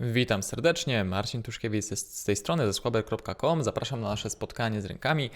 Witam serdecznie, Marcin Tuszkiewicz z tej strony, ze słaber.com. Zapraszam na nasze spotkanie z rynkami.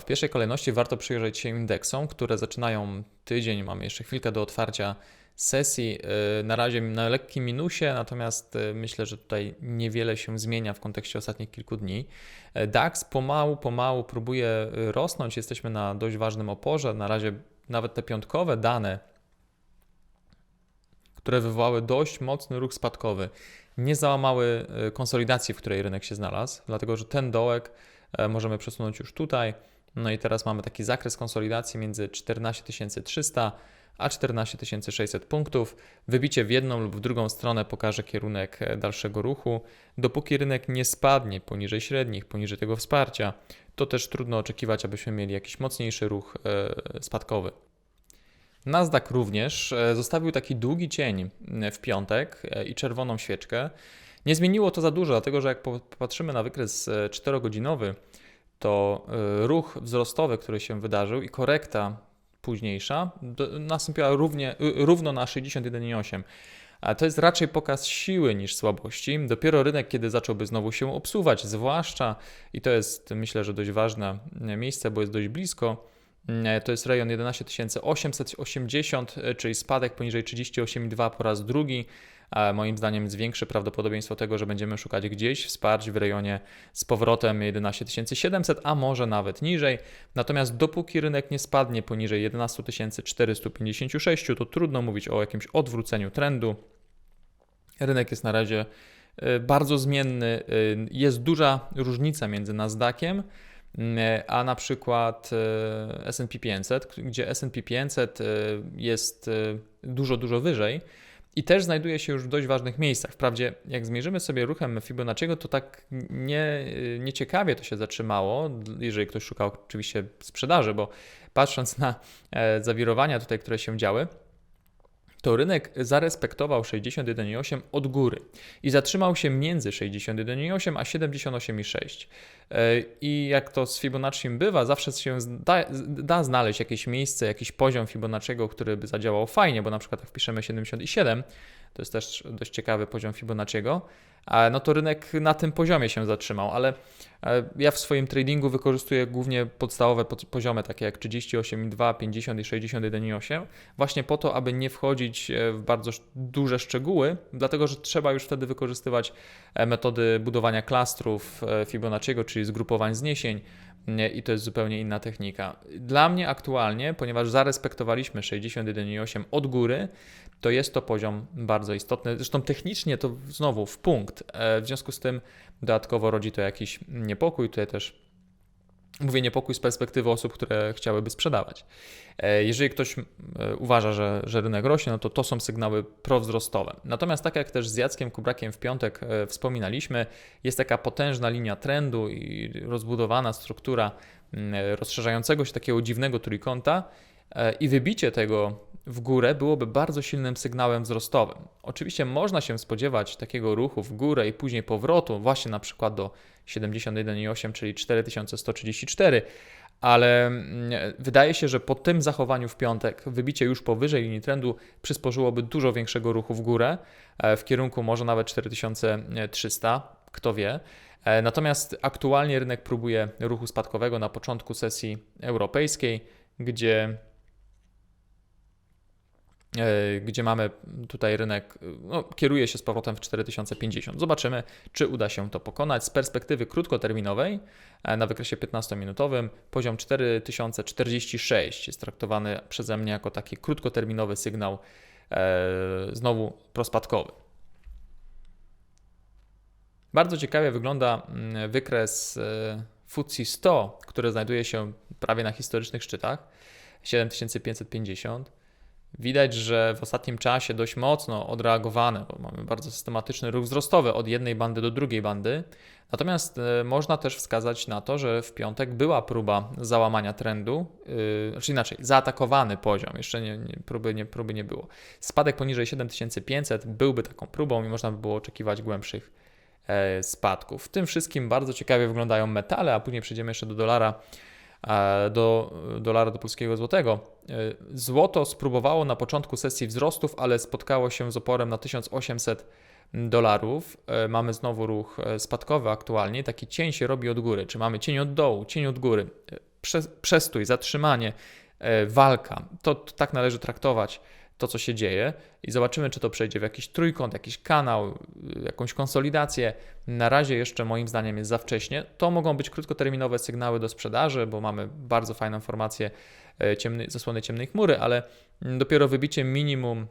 W pierwszej kolejności warto przyjrzeć się indeksom, które zaczynają tydzień, mamy jeszcze chwilkę do otwarcia sesji. Yy, Na razie na lekkim minusie, natomiast yy, myślę, że tutaj niewiele się zmienia w kontekście ostatnich kilku dni. Yy, DAX pomału, pomału próbuje rosnąć, jesteśmy na dość ważnym oporze. Na razie nawet te piątkowe dane które wywołały dość mocny ruch spadkowy, nie załamały e, konsolidacji, w której rynek się znalazł, dlatego że ten dołek e, możemy przesunąć już tutaj. No i teraz mamy taki zakres konsolidacji między 14 300 a 14 600 punktów. Wybicie w jedną lub w drugą stronę pokaże kierunek e, dalszego ruchu. Dopóki rynek nie spadnie poniżej średnich, poniżej tego wsparcia, to też trudno oczekiwać, abyśmy mieli jakiś mocniejszy ruch spadkowy. Nasdaq również e, zostawił taki długi cień e, w piątek e, i czerwoną świeczkę. Nie zmieniło to za dużo, dlatego że jak popatrzymy na wykres 4-godzinowy, to ruch wzrostowy, który się wydarzył i korekta późniejsza nastąpiła równie, równo na 61,8. A to jest raczej pokaz siły niż słabości. Dopiero rynek, kiedy zacząłby znowu się obsuwać, zwłaszcza, i to jest myślę, że dość ważne miejsce, bo jest dość blisko, to jest rejon 11 880, e, czyli spadek poniżej 38,2 po raz drugi. Moim zdaniem zwiększy prawdopodobieństwo tego, że będziemy szukać gdzieś wsparć w rejonie z powrotem 11 700, a może nawet niżej. Natomiast dopóki rynek nie spadnie poniżej 11 456, to trudno mówić o jakimś odwróceniu trendu. Rynek jest na razie e, bardzo zmienny. Jest duża różnica między Nasdaqiem Mm, a na przykład e, S&P 500, gdzie S&P 500 e, jest e, dużo, dużo wyżej i też znajduje się już w dość ważnych miejscach. Wprawdzie jak zmierzymy sobie ruchem Fibonacciego, to tak nie, nieciekawie to się zatrzymało, jeżeli ktoś szukał oczywiście sprzedaży, bo patrząc na zawirowania tutaj, które się działy, to rynek zarespektował 61,8 od góry i zatrzymał się między 61,8 a 78,6. E, I jak to z Fibonacci bywa, zawsze się da, da, znaleźć jakieś miejsce, jakiś poziom Fibonacciego, który by zadziałał fajnie, bo na przykład jak wpiszemy 77, to jest też dość ciekawy poziom Fibonacciego, no to rynek na tym poziomie się zatrzymał, ale e, ja w swoim tradingu wykorzystuję głównie podstawowe poziomy, takie jak 38,2, 50 i 61,8, właśnie po to, aby nie wchodzić e, w bardzo duże szczegóły, dlatego że trzeba już wtedy wykorzystywać e, metody budowania klastrów Fibonacciego, czyli zgrupowań zniesień, i to jest zupełnie inna technika. Dla mnie aktualnie, ponieważ zarespektowaliśmy 61,8 od góry, to jest to poziom bardzo istotny. Zresztą technicznie to znowu w punkt. E, w związku z tym dodatkowo rodzi to jakiś niepokój. Tutaj też mówię niepokój z perspektywy osób, które chciałyby sprzedawać. E, jeżeli ktoś e, uważa, że, że rynek rośnie, no to to są sygnały prowzrostowe. Natomiast tak jak też z Jackiem Kubrakiem w piątek wspominaliśmy, jest taka potężna linia trendu i rozbudowana struktura rozszerzającego się takiego dziwnego trójkąta i wybicie tego w górę byłoby bardzo silnym sygnałem wzrostowym. Oczywiście można się spodziewać takiego ruchu w górę i później powrotu, właśnie na przykład do 71,8, czyli 4134, ale mm, wydaje się, że po tym zachowaniu w piątek wybicie już powyżej linii trendu przysporzyłoby dużo większego ruchu w górę, e, w kierunku może nawet 4300, kto wie. E, natomiast aktualnie rynek próbuje ruchu spadkowego na początku sesji europejskiej, gdzie gdzie mamy tutaj rynek, no, kieruje się z powrotem w 4050. Zobaczymy, czy uda się to pokonać. Z perspektywy krótkoterminowej, e, na wykresie 15-minutowym, poziom 4046 jest traktowany przeze mnie jako taki krótkoterminowy sygnał, e, znowu prospadkowy. Bardzo ciekawie wygląda mm, wykres FTSE 100, który znajduje się prawie na historycznych szczytach 7550 Widać, że w ostatnim czasie dość mocno odreagowane, bo mamy bardzo systematyczny ruch wzrostowy od jednej bandy do drugiej bandy. Natomiast y, można też wskazać na to, że w piątek była próba załamania trendu, yy, znaczy inaczej, zaatakowany poziom, jeszcze nie, nie, próby, nie, próby nie było. Spadek poniżej 7500 byłby taką próbą i można by było oczekiwać głębszych e, spadków. W tym wszystkim bardzo ciekawie wyglądają metale, a później przejdziemy jeszcze do dolara do dolara do polskiego złotego. E, złoto spróbowało na początku sesji wzrostów, ale spotkało się z oporem na 1800 dolarów. E, mamy znowu ruch e, spadkowy aktualnie. Taki cień się robi od góry. Czy mamy cień od dołu, cień od góry, przestój, zatrzymanie, walka. To, to tak należy traktować to, co się dzieje i zobaczymy, czy to przejdzie w jakiś trójkąt, jakiś kanał, jakąś konsolidację. Na razie jeszcze moim zdaniem jest za wcześnie. To mogą być krótkoterminowe sygnały do sprzedaży, bo mamy bardzo fajną formację ciemny, zasłony ciemnej chmury, ale dopiero wybicie minimum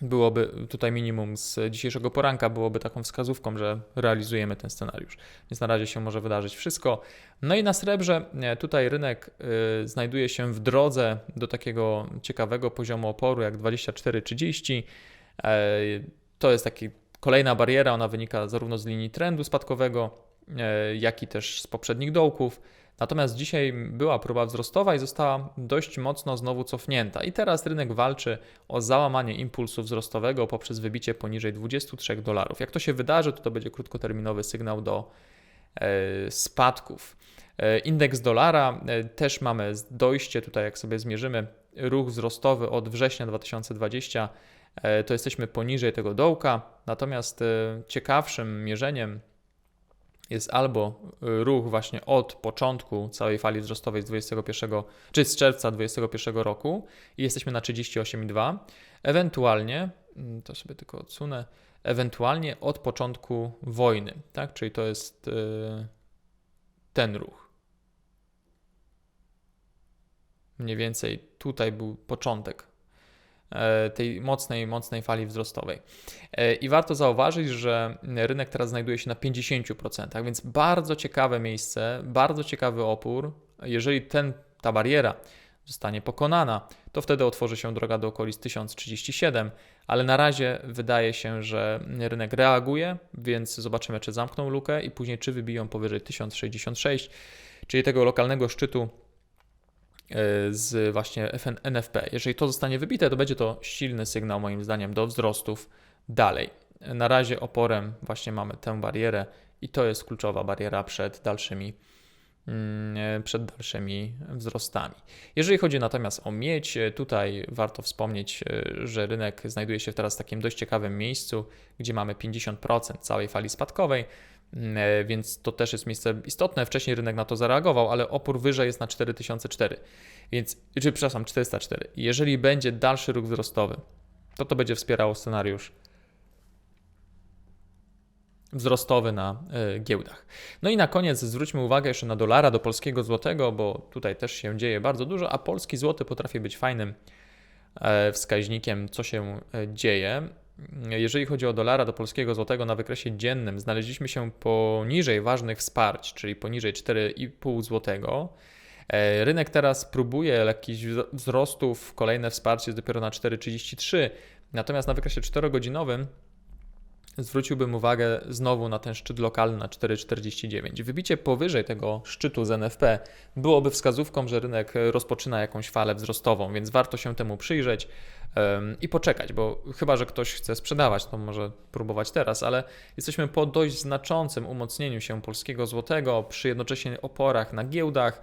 byłoby tutaj minimum z dzisiejszego poranka, byłoby taką wskazówką, że realizujemy ten scenariusz. Więc na razie się może wydarzyć wszystko. No i na srebrze tutaj rynek y, znajduje się w drodze do takiego ciekawego poziomu oporu jak 24,30. E, to jest taki kolejna bariera, ona wynika zarówno z linii trendu spadkowego, e, jak i też z poprzednich dołków. Natomiast dzisiaj była próba wzrostowa i została dość mocno znowu cofnięta. I teraz rynek walczy o załamanie impulsu wzrostowego poprzez wybicie poniżej 23 dolarów. Jak to się wydarzy, to to będzie krótkoterminowy sygnał do e, spadków. E, indeks dolara e, też mamy dojście tutaj, jak sobie zmierzymy, ruch wzrostowy od września 2020 to jesteśmy poniżej tego dołka. Natomiast ciekawszym mierzeniem jest albo y, ruch właśnie od początku całej fali wzrostowej z 21, czy z czerwca 2021 roku i jesteśmy na 38,2, ewentualnie, mm, to sobie tylko odsunę, ewentualnie od początku wojny, tak? Czyli to jest yy, ten ruch. Mniej więcej tutaj był początek tej mocnej, mocnej fali wzrostowej. E, I warto zauważyć, że rynek teraz znajduje się na 50%, więc bardzo ciekawe miejsce, bardzo ciekawy opór. Jeżeli ten, ta bariera zostanie pokonana, to wtedy otworzy się droga do okolic 1037, ale na razie wydaje się, że rynek reaguje, więc zobaczymy, czy zamkną lukę i później, czy wybiją powyżej 1066, czyli tego lokalnego szczytu E, z właśnie NFP. Jeżeli to zostanie wybite, to będzie to silny sygnał moim zdaniem do wzrostów dalej. Na razie oporem właśnie mamy tę barierę i to jest kluczowa bariera przed dalszymi e, przed dalszymi wzrostami. Jeżeli chodzi natomiast o miedź, e, tutaj warto wspomnieć, że rynek znajduje się teraz w takim dość ciekawym miejscu, gdzie mamy 50% całej fali spadkowej. Mm, e, więc to też jest miejsce istotne. Wcześniej rynek na to zareagował, ale opór wyżej jest na 4004, więc, czy przepraszam, 404. Jeżeli będzie dalszy ruch wzrostowy, to to będzie wspierało scenariusz wzrostowy na y, giełdach. No i na koniec zwróćmy uwagę jeszcze na dolara do polskiego złotego, bo tutaj też się dzieje bardzo dużo, a polski złoty potrafi być fajnym y, wskaźnikiem, co się y, dzieje. Jeżeli chodzi o dolara do polskiego złotego na wykresie dziennym, znaleźliśmy się poniżej ważnych wsparć, czyli poniżej 4,5 złotego. E, rynek teraz próbuje jakichś wzrostów, kolejne wsparcie jest dopiero na 4,33, natomiast na wykresie 4-godzinowym zwróciłbym uwagę znowu na ten szczyt lokalny na 4,49. Wybicie powyżej tego szczytu z NFP byłoby wskazówką, że rynek rozpoczyna jakąś falę wzrostową, więc warto się temu przyjrzeć i poczekać, bo chyba, że ktoś chce sprzedawać, to może próbować teraz, ale jesteśmy po dość znaczącym umocnieniu się polskiego złotego przy jednocześnie oporach na giełdach.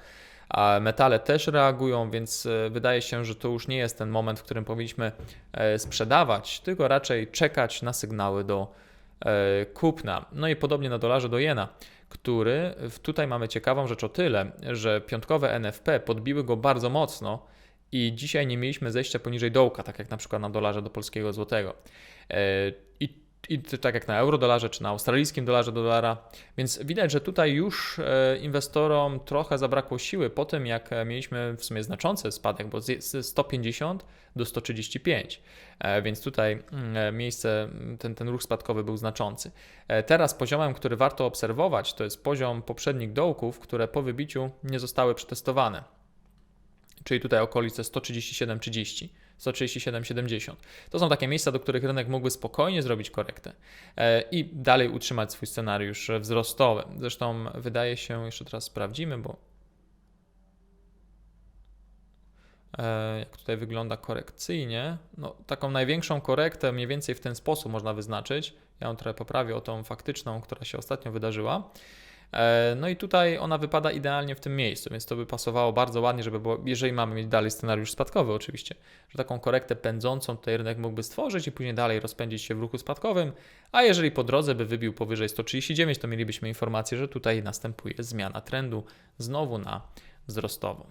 A metale też reagują, więc e, wydaje się, że to już nie jest ten moment, w którym powinniśmy e, sprzedawać, tylko raczej czekać na sygnały do E, kupna. No i podobnie na dolarze do jena, który tutaj mamy ciekawą rzecz o tyle, że piątkowe NFP podbiły go bardzo mocno i dzisiaj nie mieliśmy zejścia poniżej dołka, tak jak na przykład na dolarze do polskiego złotego. I i tak jak na euro-dolarze czy na australijskim dolarze do dolara. Więc widać, że tutaj już e, inwestorom trochę zabrakło siły po tym, jak e, mieliśmy w sumie znaczący spadek, bo z 150 do 135. E, więc tutaj mm, miejsce, ten, ten ruch spadkowy był znaczący. Teraz poziomem, który warto obserwować, to jest poziom poprzednich dołków, które po wybiciu nie zostały przetestowane. Czyli tutaj okolice 137,30. 137,70. To są takie miejsca, do których rynek mógłby spokojnie zrobić korektę e, i dalej utrzymać swój scenariusz wzrostowy. Zresztą wydaje się, jeszcze teraz sprawdzimy, bo e, jak tutaj wygląda korekcyjnie, no, taką największą korektę mniej więcej w ten sposób można wyznaczyć. Ja ją trochę poprawię o tą faktyczną, która się ostatnio wydarzyła. E, No i tutaj ona wypada idealnie w tym miejscu, więc to by pasowało bardzo ładnie, żeby było, jeżeli mamy mieć dalej scenariusz spadkowy oczywiście, że taką korektę pędzącą tutaj rynek mógłby stworzyć i później dalej rozpędzić się w ruchu spadkowym, a jeżeli po drodze by wybił powyżej 139, to mielibyśmy informację, że tutaj następuje zmiana trendu znowu na wzrostową.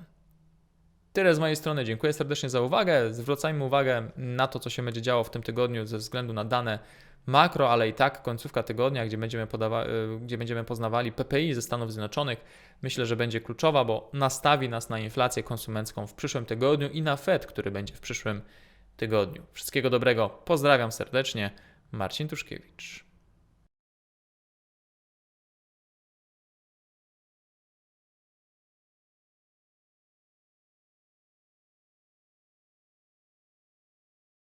Tyle z mojej strony. Dziękuję serdecznie za uwagę. Zwracajmy uwagę na to, co się będzie działo w tym tygodniu ze względu na dane makro, ale i tak końcówka tygodnia, gdzie będziemy, podawa- y, gdzie będziemy poznawali PPI ze Stanów Zjednoczonych, myślę, że będzie kluczowa, bo nastawi nas na inflację konsumencką w przyszłym tygodniu i na Fed, który będzie w przyszłym tygodniu. Wszystkiego dobrego. Pozdrawiam serdecznie. Marcin Tuszkiewicz.